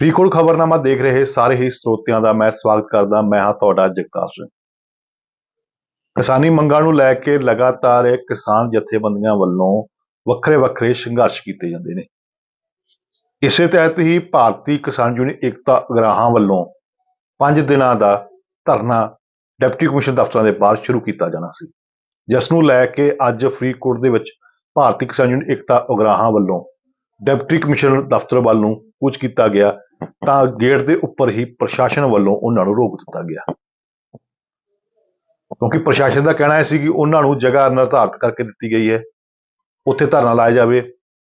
ਫਰੀਦਕੋਟ ਖਬਰਨਾਮਾ ਦੇਖ ਰਹੇ ਸਾਰੇ ਹੀ ਸਰੋਤਿਆਂ ਦਾ ਮੈਂ ਸਵਾਗਤ ਕਰਦਾ, ਮੈਂ ਹਾਂ ਤੁਹਾਡਾ ਜਗਤਾਰ ਸਿੰਘ। ਕਿਸਾਨੀ ਮੰਗਾਂ ਨੂੰ ਲੈ ਕੇ ਲਗਾਤਾਰ ਕਿਸਾਨ ਜਥੇਬੰਦੀਆਂ ਵੱਲੋਂ ਵੱਖਰੇ ਵੱਖਰੇ ਸੰਘਰਸ਼ ਕੀਤੇ ਜਾਂਦੇ ਨੇ। ਇਸੇ ਤਹਿਤ ਹੀ ਭਾਰਤੀ ਕਿਸਾਨ ਯੂਨੀਅਨ ਏਕਤਾ ਅਗਰਾਹਾਂ ਵੱਲੋਂ 5 ਦਿਨਾਂ ਦਾ ਧਰਨਾ ਡਿਪਟੀ ਕਮਿਸ਼ਨ ਦਫ਼ਤਰਾਂ ਦੇ ਬਾਹਰ ਸ਼ੁਰੂ ਕੀਤਾ ਜਾਣਾ ਸੀ। ਜਿਸ ਨੂੰ ਲੈ ਕੇ ਅੱਜ ਫਰੀਦਕੋਟ ਦੇ ਵਿੱਚ ਭਾਰਤੀ ਕਿਸਾਨ ਯੂਨੀਅਨ ਏਕਤਾ ਉਗਰਾਹਾਂ ਵੱਲੋਂ ਡਿਪਟੀ ਕਮਿਸ਼ਨਰ ਦਫ਼ਤਰ ਵੱਲ ਨੂੰ ਕੁਝ ਕੀਤਾ ਗਿਆ ਤਾਂ ਗੇਟ ਦੇ ਉੱਪਰ ਹੀ ਪ੍ਰਸ਼ਾਸਨ ਵੱਲੋਂ ਉਹਨਾਂ ਨੂੰ ਰੋਕ ਦਿੱਤਾ ਗਿਆ। ਕਿਉਂਕਿ ਪ੍ਰਸ਼ਾਸਨ ਦਾ ਕਹਿਣਾ ਹੈ ਸੀ ਕਿ ਉਹਨਾਂ ਨੂੰ ਜਗ੍ਹਾ ਨਿਰਧਾਰਤ ਕਰਕੇ ਦਿੱਤੀ ਗਈ ਹੈ, ਉੱਥੇ ਧਰਨਾ ਲਾਇਆ ਜਾਵੇ।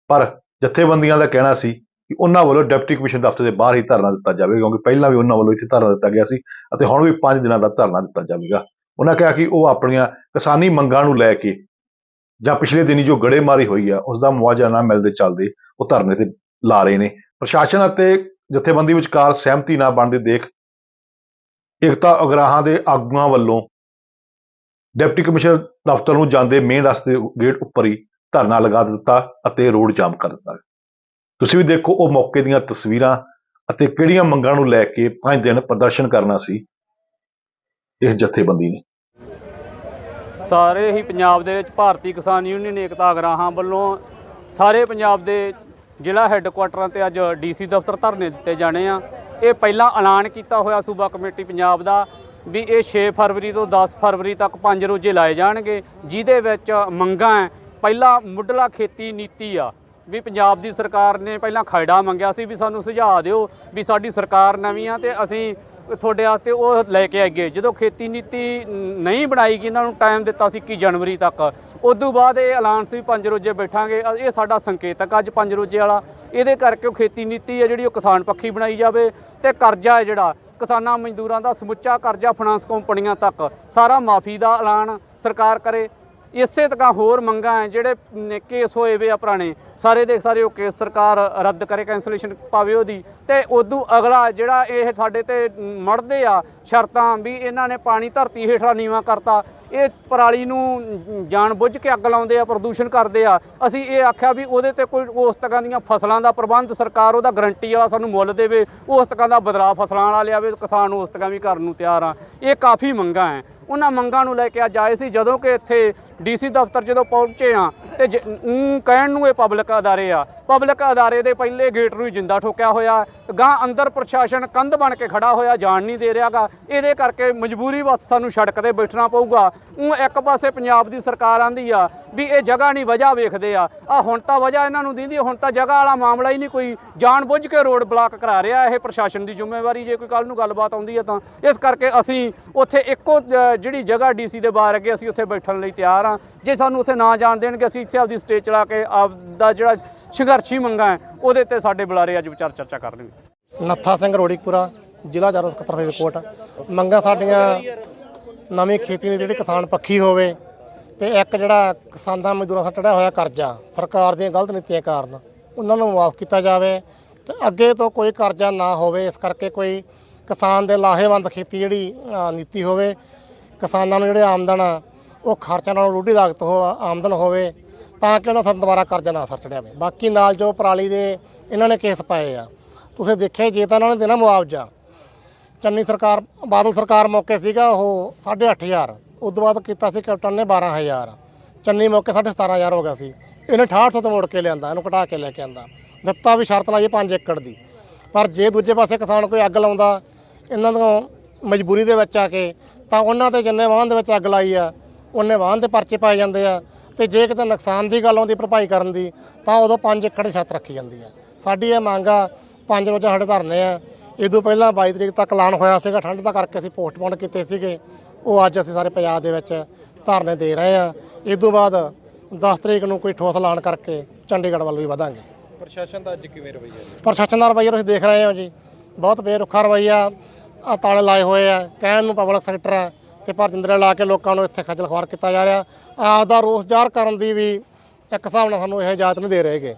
ਪਰ ਜਥੇਬੰਦੀਆਂ ਦਾ ਕਹਿਣਾ ਸੀ ਕਿ ਉਹਨਾਂ ਵੱਲੋਂ ਡਿਪਟੀ ਕਮਿਸ਼ਨ ਦਫ਼ਤਰ ਦੇ ਬਾਹਰ ਹੀ ਧਰਨਾ ਦਿੱਤਾ ਜਾਵੇ, ਕਿਉਂਕਿ ਪਹਿਲਾਂ ਵੀ ਉਹਨਾਂ ਵੱਲੋਂ ਇੱਥੇ ਧਰਨਾ ਦਿੱਤਾ ਗਿਆ ਸੀ ਅਤੇ ਹੁਣ ਵੀ 5 ਦਿਨਾਂ ਦਾ ਧਰਨਾ ਦਿੱਤਾ ਜਾਵੇਗਾ। ਉਹਨਾਂ ਕਿਹਾ ਕਿ ਉਹ ਆਪਣੀਆਂ ਕਿਸਾਨੀ ਮੰਗਾਂ ਨੂੰ ਲੈ ਕੇ ਜਾਂ ਪਿਛਲੇ ਦਿਨੀ ਜੋ ਗੜੇਮਾਰੀ ਹੋਈ ਆ ਉਸ ਦਾ ਮੁਆਵਜ਼ਾ ਨਾ ਮਿਲਦੇ ਚੱਲਦੇ ਉਹ ਧਰਨੇ ਤੇ ਲਾ ਰਹੇ ਨੇ। ਪ੍ਰਸ਼ਾਸਨ ਅਤੇ ਜਥੇਬੰਦੀ ਵਿਚਕਾਰ ਸਹਿਮਤੀ ਨਾ ਬਣਦੀ ਦੇਖ ਏਕਤਾ ਅਗਰਾਹਾਂ ਦੇ ਆਗੂਆਂ ਵੱਲੋਂ ਡਿਪਟੀ ਕਮਿਸ਼ਨਰ ਦਫ਼ਤਰ ਨੂੰ ਜਾਂਦੇ ਮੇਨ ਰਸਤੇ ਗੇਟ ਉੱਪਰ ਹੀ ਧਰਨਾ ਲਗਾ ਦਿੱਤਾ ਅਤੇ ਰੋਡ ਜਾਮ ਕਰ ਦਿੱਤਾ। ਤੁਸੀਂ ਵੀ ਦੇਖੋ ਉਹ ਮੌਕੇ ਦੀਆਂ ਤਸਵੀਰਾਂ ਅਤੇ ਕਿਹੜੀਆਂ ਮੰਗਾਂ ਨੂੰ ਲੈ ਕੇ 5 ਦਿਨ ਪ੍ਰਦਰਸ਼ਨ ਕਰਨਾ ਸੀ ਇਸ ਜਥੇਬੰਦੀ ਨੇ। ਸਾਰੇ ਹੀ ਪੰਜਾਬ ਦੇ ਵਿੱਚ ਭਾਰਤੀ ਕਿਸਾਨ ਯੂਨੀਅਨ ਏਕਤਾ ਅਗਰਾਹਾਂ ਵੱਲੋਂ ਸਾਰੇ ਪੰਜਾਬ ਦੇ ਜ਼ਿਲ੍ਹਾ ਹੈੱਡਕੁਆਟਰਾਂ ਤੇ ਅੱਜ ਡੀਸੀ ਦਫ਼ਤਰ ਧਰਨੇ ਦਿੱਤੇ ਜਾਣੇ ਆ। ਇਹ ਪਹਿਲਾਂ ਐਲਾਨ ਕੀਤਾ ਹੋਇਆ ਸੂਬਾ ਕਮੇਟੀ ਪੰਜਾਬ ਦਾ ਵੀ ਇਹ 6 ਫਰਵਰੀ ਤੋਂ 10 ਫਰਵਰੀ ਤੱਕ ਪੰਜ ਰੋਜ਼ੇ ਲਾਏ ਜਾਣਗੇ, ਜਿਹਦੇ ਵਿੱਚ ਮੰਗਾਂ ਹੈ, ਪਹਿਲਾ ਮੁੱਢਲਾ ਖੇਤੀ ਨੀਤੀ ਆ ਵੀ ਪੰਜਾਬ ਦੀ ਸਰਕਾਰ ਨੇ ਪਹਿਲਾਂ ਖਰੜਾ ਮੰਗਿਆ ਸੀ ਵੀ ਸਾਨੂੰ ਸੁਝਾਅ ਦਿਓ ਵੀ ਸਾਡੀ ਸਰਕਾਰ ਨਵੀਂ ਆ ਤੇ ਅਸੀਂ ਤੁਹਾਡੇ ਵਾਸਤੇ ਉਹ ਲੈ ਕੇ ਆਈਏ। ਜਦੋਂ ਖੇਤੀ ਨੀਤੀ ਨਹੀਂ ਬਣਾਈ ਗਈ, ਇਹਨਾਂ ਨੂੰ ਟਾਈਮ ਦਿੱਤਾ ਸੀ 21 ਜਨਵਰੀ ਤੱਕ। ਉਸ ਤੋਂ ਬਾਅਦ ਇਹ ਐਲਾਨ ਸੀ, ਪੰਜ ਰੋਜ਼ੇ ਬੈਠਾਂਗੇ। ਇਹ ਸਾਡਾ ਸੰਕੇਤਕ ਅੱਜ ਪੰਜ ਰੋਜ਼ੇ ਵਾਲਾ। ਇਹਦੇ ਕਰਕੇ ਉਹ ਖੇਤੀ ਨੀਤੀ ਹੈ ਜਿਹੜੀ ਉਹ ਕਿਸਾਨ ਪੱਖੀ ਬਣਾਈ ਜਾਵੇ ਤੇ ਕਰਜ਼ਾ ਹੈ ਜਿਹੜਾ, ਕਿਸਾਨਾਂ ਮਜ਼ਦੂਰਾਂ ਦਾ ਸਮੁੱਚਾ ਕਰਜ਼ਾ ਫਾਈਨਾਂਸ ਕੰਪਨੀਆਂ ਤੱਕ। ਸਾਰਾ ਮਾਫੀ ਦਾ ਐਲਾਨ ਸਰਕਾਰ ਕਰੇ। ਇਸੇ ਤਰ੍ਹਾਂ ਹੋਰ ਮੰਗਾਂ ਹੈ ਜਿਹੜੇ ਕੇਸ ਹੋਏ ਵੇ ਆ ਪੁਰਾਣੇ। ਸਾਰੇ ਦੇ ਸਾਰੇ ਉਹ ਕੇਸ ਸਰਕਾਰ ਰੱਦ ਕਰੇ ਕੈਂਸਲੇਸ਼ਨ ਪਾਵੇ ਉਹਦੀ। ਤੇ ਉਦੋਂ ਅਗਲਾ ਜਿਹੜਾ ਇਹ ਸਾਡੇ ਤੇ ਮੜਦੇ ਆ ਸ਼ਰਤਾਂ ਵੀ ਇਹਨਾਂ ਨੇ ਪਾਣੀ ਧਰਤੀ ਹੇਠਾਂ ਨੀਵਾ ਕਰਤਾ। ਇਹ ਪਰਾਲੀ ਨੂੰ ਜਾਣ ਬੁੱਝ ਕੇ ਅੱਗ ਲਾਉਂਦੇ ਆ, ਪ੍ਰਦੂਸ਼ਣ ਕਰਦੇ ਆ। ਅਸੀਂ ਇਹ ਆਖਿਆ ਵੀ ਉਹਦੇ ਤੇ ਕੋਈ ਉਸ ਤਰ੍ਹਾਂ ਦੀਆਂ ਫਸਲਾਂ ਦਾ ਪ੍ਰਬੰਧ ਸਰਕਾਰ ਉਹਦਾ ਗਰੰਟੀ ਵਾਲਾ ਸਾਨੂੰ ਮੁੱਲ ਦੇਵੇ, ਉਸ ਤਰ੍ਹਾਂ ਦਾ ਬਦਲਾਅ ਫਸਲਾਂ ਵਾਲਾ ਲਿਆਵੇ, ਕਿਸਾਨ ਨੂੰ ਉਸ ਤਰ੍ਹਾਂ ਵੀ ਕਰਨ ਨੂੰ ਤਿਆਰ ਆ। ਇਹ ਕਾਫੀ ਮੰਗਾਂ ਹੈ ਉਹਨਾਂ ਮੰਗਾਂ ਨੂੰ ਲੈ ਕੇ ਅੱਜ ਆਏ ਸੀ ਜਦੋਂ ਕਿ ਇੱਥੇ ਡੀਸੀ ਦਫ਼ਤਰ ਜਦੋਂ ਪਹੁੰਚੇ ਆ ਤੇ ਜ- ਕਹਿਣ ਨੂੰ ਇਹ ਪਬਲਿਕ ਅਦਾਰੇ ਆ। ਪਬਲਿਕ ਅਦਾਰੇ ਦੇ ਪਹਿਲੇ ਗੇਟ ਨੂੰ ਹੀ ਜਿੰਦਾ ਠੋਕਿਆ ਹੋਇਆ। ਤੇ ਗਾਂ ਅੰਦਰ ਪ੍ਰਸ਼ਾਸਨ ਕੰਧ ਬਣ ਕੇ ਖੜਾ ਹੋਇਆ, ਜਾਣ ਨਹੀਂ ਦੇ ਰਿਹਾਗਾ। ਇਹਦੇ ਕਰਕੇ ਮਜਬੂਰੀ ਬਸ ਸਾਨੂੰ ਸੜਕ ਤੇ ਬੈਠਣਾ ਪਊਗਾ। ਉਹ ਇੱਕ ਪਾਸੇ ਪੰਜਾਬ ਦੀ ਸਰਕਾਰ ਆਂਦੀ ਆ ਵੀ ਇਹ ਜਗ੍ਹਾ ਨਹੀਂ, ਵਜ੍ਹਾ ਵੇਖਦੇ ਆ। ਆ ਹੁਣ ਤਾਂ ਵਜ੍ਹਾ ਇਹਨਾਂ ਨੂੰ ਦਿੰਦੀ ਹੁਣ ਤਾਂ ਜਗ੍ਹਾ ਵਾਲਾ ਮਾਮਲਾ ਹੀ ਨਹੀਂ ਕੋਈ। ਜਾਣ ਬੁੱਝ ਕੇ ਰੋਡ ਬਲਾਕ ਕਰਾ ਰਿਹਾ ਇਹ ਪ੍ਰਸ਼ਾਸਨ ਦੀ ਜ਼ਿੰਮੇਵਾਰੀ। ਜੇ ਕੋਈ ਕੱਲ ਨੂੰ ਗੱਲਬਾਤ ਆਉਂਦੀ ਹੈ ਤਾਂ। ਇਸ ਕਰਕੇ ਅਸੀਂ ਉੱਥੇ ਇੱਕੋ ਜਿਹੜੀ ਜਗ੍ਹਾ ਡੀਸੀ ਦੇ ਬਾਹਰ ਅੱਗੇ ਅਸੀਂ ਉੱਥੇ ਬੈਠਣ ਲਈ ਤਿਆਰ ਹਾਂ ਜੇ ਸਾਨੂੰ ਉੱਥੇ ਨਾ ਜਾਣ ਦੇਣਗੇ, ਅਸੀਂ ਇੱਥੇ ਆਪਦੀ ਸਟੇਜ ਚਲਾ ਕੇ ਆਪ ਦਾ ਜਿਹੜਾ ਸੰਘਰਸ਼ੀ ਮੰਗਾਂ ਹੈ ਉਹਦੇ ਤੇ ਸਾਡੇ ਬੁਲਾਰੇ ਅੱਜ ਵਿਚਾਰ ਚਰਚਾ ਕਰਨਗੇ ਨੱਥਾ ਸਿੰਘ ਰੋੜੀਪੁਰਾ ਜ਼ਿਲ੍ਹਾ ਜਰਨਲ ਸਕੱਤਰ ਫਰੀਦਕੋਟ ਮੰਗਾਂ ਸਾਡੀਆਂ ਨਵੀਂ ਖੇਤੀ ਨੀਤੀ ਜਿਹੜੀ ਕਿਸਾਨ ਪੱਖੀ ਹੋਵੇ ਤੇ ਇੱਕ ਜਿਹੜਾ ਕਿਸਾਨਾਂ ਮਜ਼ਦੂਰਾਂ ਦਾ ਚੜਿਆ ਹੋਇਆ ਕਰਜ਼ਾ ਸਰਕਾਰ ਦੀਆਂ ਗਲਤ ਨੀਤੀਆਂ ਕਾਰਨ ਉਹਨਾਂ ਨੂੰ ਮਾਫ ਕੀਤਾ ਜਾਵੇ ਤੇ ਅੱਗੇ ਤੋਂ ਕੋਈ ਕਰਜ਼ਾ ਨਾ ਹੋਵੇ ਇਸ ਕਰਕੇ ਕੋਈ ਕਿਸਾਨ ਦੇ ਲਾਹੇਵੰਦ ਖੇਤੀ ਜਿਹੜੀ ਨੀਤੀ ਹੋਵੇ ਕਿਸਾਨਾਂ ਨੂੰ ਜਿਹੜੇ ਆਮਦਨ ਆ, ਉਹ ਖਰਚਾ ਨਾਲੋਂ ਰੂਢੀ ਲਾਗਤ ਹੋ ਆਮਦਨ ਹੋਵੇ ਤਾਂ ਕਿ ਉਹਨਾਂ ਤੋਂ ਦੁਬਾਰਾ ਕਰਜ਼ਾ ਨਾ ਅਸਰ ਚੜਿਆਵੇ ਬਾਕੀ ਨਾਲ ਜੋ ਪਰਾਲੀ ਦੇ ਇਹਨਾਂ ਨੇ ਕੇਸ ਪਾਏ ਆ। ਤੁਸੀਂ ਦੇਖਿਆ ਜੇ ਤਾਂ ਇਹਨਾਂ ਨੇ ਦੇਣਾ ਮੁਆਵਜ਼ਾ। ਚੰਨੀ ਸਰਕਾਰ, ਬਾਦਲ ਸਰਕਾਰ ਮੌਕੇ ਸੀਗਾ, ਉਹ 8500 ਉਸ ਤੋਂ ਬਾਅਦ ਕੀਤਾ ਸੀ ਕੈਪਟਨ ਨੇ 12000 ਚੰਨੀ ਮੌਕੇ 17000 ਹੋ ਗਿਆ ਸੀ। ਇਹਨੇ 6800 ਤੋਂ ਮੋੜ ਕੇ ਲਿਆਂਦਾ, ਇਹਨੂੰ ਘਟਾ ਕੇ ਲੈ ਕੇ ਆਂਦਾ। ਦਿੱਤਾ ਵੀ ਸ਼ਰਤ ਲਾਈ 5 ਏਕੜ ਦੀ। ਪਰ ਜੇ ਦੂਜੇ ਪਾਸੇ ਕਿਸਾਨ ਕੋਈ ਅੱਗ ਲਾਉਂਦਾ, ਇਹਨਾਂ ਨੂੰ ਮਜਬੂਰੀ ਦੇ ਵਿੱਚ ਆ ਕੇ, ਤਾਂ ਉਹਨਾਂ ਤੇ ਜਿੰਨੇ ਵਾਹਨ ਦੇ ਵਿੱਚ ਅੱਗ ਲਾਈ ਆ, ਉਹਨੇ ਵਾਹਨ ਦੇ ਪਰਚੇ ਪਾਏ ਜਾਂਦੇ ਆ। ਤੇ ਜੇ ਕਿਤੇ ਨੁਕਸਾਨ ਦੀ ਗੱਲ ਆਉਂਦੀ ਭਰਪਾਈ ਕਰਨ ਦੀ ਤਾਂ ਉਦੋਂ 5 ਏਕੜ ਛੱਤ ਰੱਖੀ ਜਾਂਦੀ ਆ ਸਾਡੀ ਇਹ ਮੰਗ ਆ ਪੰਜ ਰੋਜ਼ਾ ਸਾਡੇ ਧਰਨੇ ਆ। ਇਦੋਂ ਪਹਿਲਾਂ 22 ਤਰੀਕ ਤੱਕ ਐਲਾਨ ਹੋਇਆ ਸੀਗਾ ਠੰਡ ਦਾ ਕਰਕੇ ਅਸੀਂ ਪੋਸਟਪੋਨ ਕੀਤੇ ਸੀਗੇ। ਉਹ ਅੱਜ ਅਸੀਂ ਸਾਰੇ ਪੰਜਾਬ ਦੇ ਵਿੱਚ ਧਰਨੇ ਦੇ ਰਹੇ ਆ। ਇਦੋਂ ਬਾਅਦ 10 ਤਰੀਕ ਨੂੰ ਕੋਈ ਠੋਸ ਐਲਾਨ ਕਰਕੇ ਚੰਡੀਗੜ੍ਹ ਵੱਲ ਵੀ ਵਧਾਂਗੇ। ਪ੍ਰਸ਼ਾਸਨ ਦਾ ਅੱਜ ਕਿਵੇਂ ਰਵੱਈਆ ਪ੍ਰਸ਼ਾਸਨ ਦਾ ਰਵੱਈਆ ਤੁਸੀਂ ਦੇਖ ਰਹੇ ਹੋ ਜੀ। ਬਹੁਤ ਬੇਰੁੱਖਾ ਰਵੱਈਆ ਆ ਤਾਲੇ ਲਾਏ ਹੋਏ ਆ। ਕਹਿਣ ਨੂੰ ਪਬਲਿਕ ਸੈਕਟਰ ਆ ਤੇ ਪਰ ਜਿੰਦਰੇ ਲਾ ਕੇ ਲੋਕਾਂ ਨੂੰ ਇੱਥੇ ਖੱਜਲ ਖਵਾਰ ਕੀਤਾ ਜਾ ਰਿਹਾ। ਆਪ ਦਾ ਰੋਸ ਜ਼ਾਹਰ ਕਰਨ ਦੀ ਵੀ ਇੱਕ ਹਿਸਾਬ ਨਾਲ ਸਾਨੂੰ ਇਹ ਇਜਾਜ਼ਤ ਨਹੀਂ ਦੇ ਰਹੇਗੇ